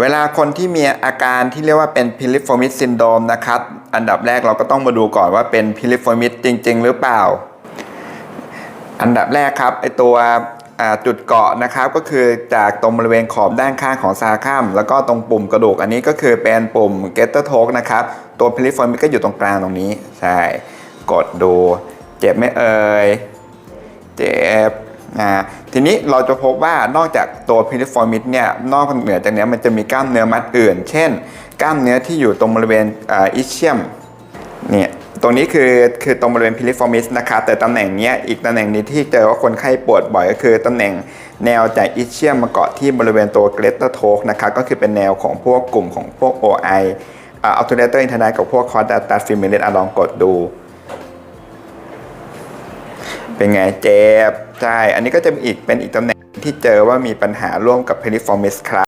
เวลาคนที่มีอาการที่เรียกว่าเป็น piriformis syndrome นะครับ อันดับแรกเราก็ต้องมาดูก่อนว่าเป็น piriformis จริง ๆ หรือเปล่า อันดับแรกครับไอตัวจุดเกาะนะครับก็คือจากตรงบริเวณขอบด้านข้างของซาคัมแล้วก็ตรงปุ่มกระดูกอันนี้ก็คือเป็นปุ่ม getter t o k นะครับ ตัว piriformis ก็อยู่ตรงกลางตรงนี้ ใช่ กดดู เจ็บไหมเอ่ย เจ็บอ่า ทีนี้เราจะพบว่านอกจากตัวพิลิฟอร์มิดเนี่ยนอกเหนือจากนี้มันจะมีกล้ามเนื้อมัดอื่น เช่น กล้ามเนื้อที่อยู่ตรงบริเวณอ่าอิเชียมเนี่ยตรงนี้คือคือตรงบริเวณพิลิฟอร์มิสนะครับแต่ตำแหน่งนี้อีกตำแหน่งนี้ที่เจอว่าคนไข้ปวดบ่อยก็คือตำแหน่งแนวจากอิเชียมมาเกาะที่บริเวณตัวเกรเตอร์โทกนะครับก็คือเป็นแนวของพวกกลุ่มของพวก OI อัลตูเรเตอร์อินเทอร์ไนกับพวกคอร์ดัตตัสฟิมิลิสอะลองกดดู เป็นไงเจ็บใช่ อันนี้ก็จะมีอีกเป็นอีกตำแหน่งที่เจอว่ามีปัญหาร่วมกับ piriformis ครับ